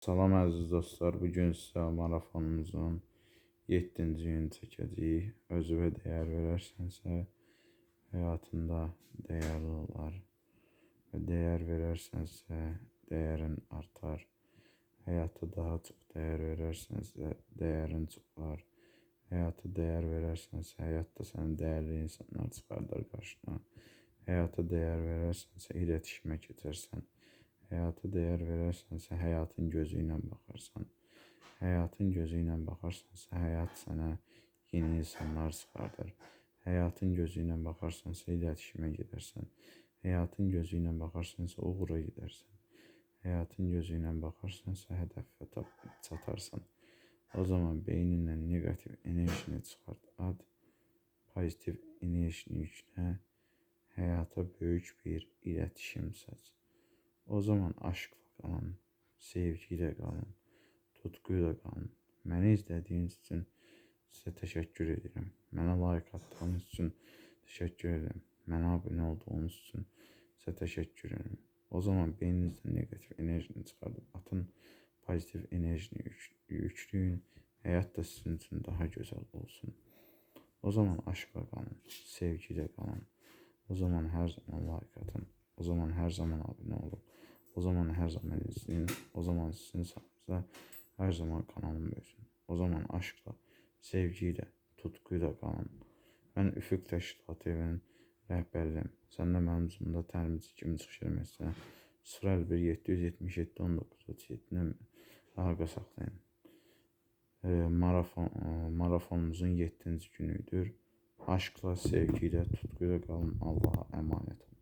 Salam əziz dostlar, bu gün sizə marafonumuzun 7-ci gününü çəkəcəyik. Özünə dəyər verərsənsə, həyatında dəyərli olar. Və dəyər verərsənsə, dəyərin artar. Həyata daha çox dəyər verərsənsə, dəyərin çoxar. Həyata dəyər verərsənsə, həyatda səni dəyərli insanlar çıxardar qarşına. Həyata dəyər verərsənsə, iletişimə keçərsən. Həyata dəyər verərsənsə, həyatın gözü ilə baxarsan. Həyatın gözü ilə baxarsansa, həyat sənə yeni insanlar çıxardır. Həyatın gözü ilə baxarsansa, iletişimə gedərsən. Həyatın gözü ilə baxarsansa, uğura gedərsən. Həyatın gözü ilə baxarsansa, hədəfə çatarsan. O zaman beynindən neqativ enerjini çıxart, at. Pozitiv enerjini yüklə. Həyata böyük bir iletişim saç. O zaman aşkla qalın, sevgiyle qalın, tutkuyla qalın. Məni izlədiyiniz üçün sizə təşəkkür edirəm. Mənə like atdığınız üçün təşəkkür edirəm. Mənə abunə olduğunuz üçün sizə təşəkkür edirəm. O zaman beyninizdən negatif enerjini çıxardıb atın, pozitiv enerjini yük yükləyin. Həyat da sizin üçün daha gözəl olsun. O zaman aşkla qalın, sevgiyle qalın. O zaman hər zaman like atın. O zaman hər zaman abunə olun. O zaman her zaman izleyin. O zaman sizin sağınıza her zaman kanalım büyüsün. O zaman aşkla, sevgiyle, tutkuyla kalın. Ben Üfüq Təşkilatı evinin rəhbərliyəm. Sən də mənim üzümdə təlimçi kimi çıxış eləməksən. 051 777 1937 nömrə əlaqə saxlayın. E, marafon, e, marafonumuzun 7-ci günüdür. Aşkla, sevgiyle, tutkuyla qalın. Allah'a emanet olun.